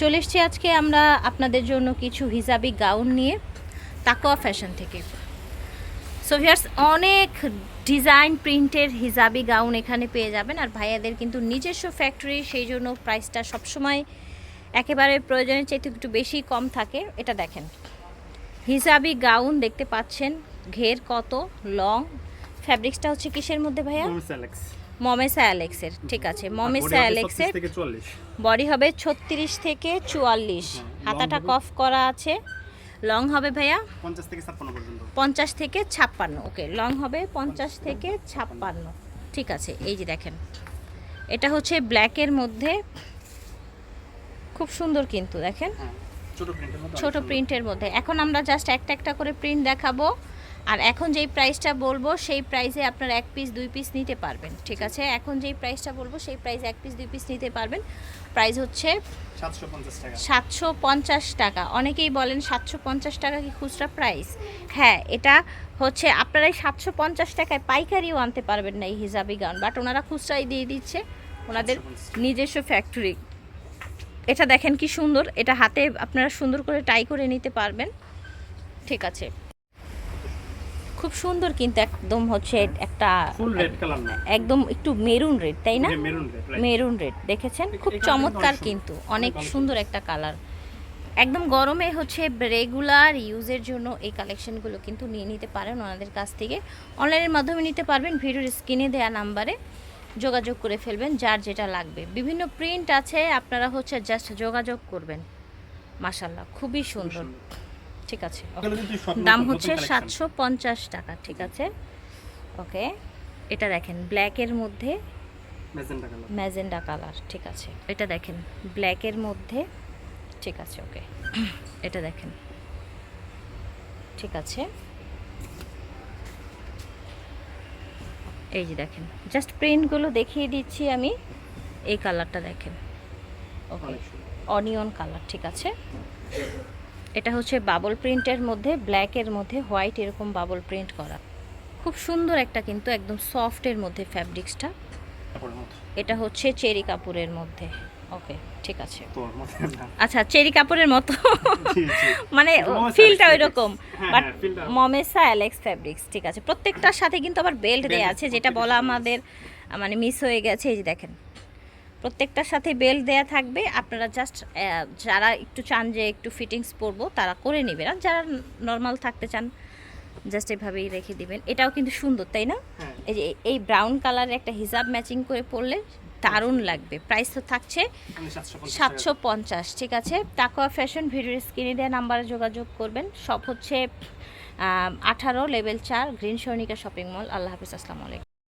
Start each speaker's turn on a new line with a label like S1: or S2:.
S1: চলে এসছি আজকে আমরা আপনাদের জন্য কিছু হিজাবি গাউন নিয়ে, তাকোয়া ফ্যাশন থেকে। সো ভিয়ার্স অনেক ডিজাইন প্রিন্টের হিজাবি গাউন এখানে পেয়ে যাবেন, আর ভাইয়াদের কিন্তু নিজস্ব ফ্যাক্টরি সেই জন্য প্রাইসটা সবসময় একেবারে প্রয়োজনের চাইতে একটু বেশি কম থাকে। এটা দেখেন। হিজাবি গাউন দেখতে পাচ্ছেন, ঘের কত লং ফ্যাব্রিক্সটা হচ্ছে কিসের মধ্যে ভাইয়া?
S2: Moms Alex.
S1: মমেসা অ্যালেক্সের ঠিক আছে মমেসা অ্যালেক্সের
S2: থেকে 40
S1: বডি হবে ছত্রিশ থেকে চুয়াল্লিশ।
S2: হ্যাঁ,
S1: হাতাটা কফ করা আছে। লং হবে ভাইয়া?
S2: 50 থেকে 56 পর্যন্ত।
S1: পঞ্চাশ থেকে ছাপ্পান্ন ওকে লং হবে পঞ্চাশ থেকে ছাপ্পান্ন। ঠিক আছে এই যে দেখেন। এটা হচ্ছে ব্ল্যাকের মধ্যে। খুব সুন্দর কিন্তু দেখেন।
S2: হ্যাঁ ছোট প্রিন্টের মধ্যে
S1: এখন আমরা জাস্ট একটা একটা করে প্রিন্ট দেখাবো। আর এখন যেই প্রাইসটা বলব সেই প্রাইসে আপনার এক পিস দুই পিস নিতে পারবেন ঠিক আছে? এখন যেই প্রাইসটা বলব সেই প্রাইসে এক পিস দুই পিস নিতে পারবেন। প্রাইস হচ্ছে সাতশো পঞ্চাশ টাকা। অনেকেই বলেন সাতশো পঞ্চাশ টাকা কি খুচরা প্রাইস হ্যাঁ এটা হচ্ছে আপনারা এই সাতশো পঞ্চাশ টাকায় পাইকারিও আনতে পারবেন না এই হিজাবি গাউন বাট ওনারা খুচরাই দিয়ে দিচ্ছে। ওনাদের নিজস্ব ফ্যাক্টরি এটা দেখেন কি সুন্দর এটা হাতে আপনারা সুন্দর করে টাই করে নিতে পারবেন ঠিক আছে? খুব সুন্দর কিন্তু একদম হচ্ছে একটা
S2: ফুল রেড কালার না?
S1: একদম একটু মেরুন রেড তাই না?
S2: মেরুন রেড
S1: দেখেছেন? খুব চমৎকার কিন্তু
S2: অনেক
S1: সুন্দর একটা কালার একদম গরমে হচ্ছে রেগুলার ইউজের জন্য এই কালেকশনগুলো কিন্তু নিয়ে নিতে পারেন ওনাদের কাছ থেকে। অনলাইনের মাধ্যমে নিতে পারবেন ভিডিওর স্ক্রিনে দেওয়া নাম্বারে যোগাযোগ করে ফেলবেন যার যেটা লাগবে। বিভিন্ন প্রিন্ট আছে আপনারা হচ্ছে জাস্ট যোগাযোগ করবেন। মাশাল্লাহ খুবই সুন্দর। ঠিক আছে দাম হচ্ছে সাতশো পঞ্চাশ টাকা ঠিক আছে ওকে এটা দেখেন ব্ল্যাকের মধ্যে ম্যাজেন্ডা কালার ঠিক আছে। এটা দেখেন ব্ল্যাকের মধ্যে ঠিক আছে ওকে এটা দেখেন ঠিক আছে। এই যে দেখেন জাস্ট প্রিন্টগুলো দেখিয়ে দিচ্ছি আমি এই কালারটা দেখেন ওকে অনিয়ন কালার ঠিক আছে। এটা হচ্ছে বাবল প্রিন্টের মধ্যে ব্ল্যাকের মধ্যে হোয়াইট এরকম বাবল প্রিন্ট করা। খুব সুন্দর একটা কিন্তু একদম সফটের মধ্যে ফ্যাব্রিক্সটা এটা হচ্ছে চেরি কাপড়ের মধ্যে। ওকে ঠিক আছে। আচ্ছা চেরি কাপড়ের মতো। মানে ফিলটা ওই রকম বাট মমেসা অ্যালেক্স ফ্যাব্রিক্স ঠিক আছে। প্রত্যেকটার সাথে কিন্তু আবার বেল্ট দেওয়া
S2: আছে
S1: যেটা বলা আমাদের মানে মিস হয়ে গেছে। এই যে দেখেন প্রত্যেকটার সাথে বেল্ট দেয়া থাকবে। আপনারা জাস্ট যারা একটু চান যে একটু ফিটিংস পরবো তারা করে নেবেন। আর যারা নর্মাল থাকতে চান জাস্ট এভাবেই রেখে দিবেন। এটাও কিন্তু সুন্দর তাই না?
S2: হ্যাঁ।
S1: এই যে এই ব্রাউন কালারের একটা হিজাব ম্যাচিং করে পরলে দারুণ লাগবে। প্রাইস তো থাকছে সাতশো পঞ্চাশ ঠিক আছে? তাকোয়া ফ্যাশন ভিডিওর স্ক্রিনে দেওয়া নাম্বারে যোগাযোগ করবেন। সব হচ্ছে আঠারো লেভেল চার গ্রিন সর্ণিকা শপিং মল আল্লাহ হাফিজ আসসালামু আলাইকুম।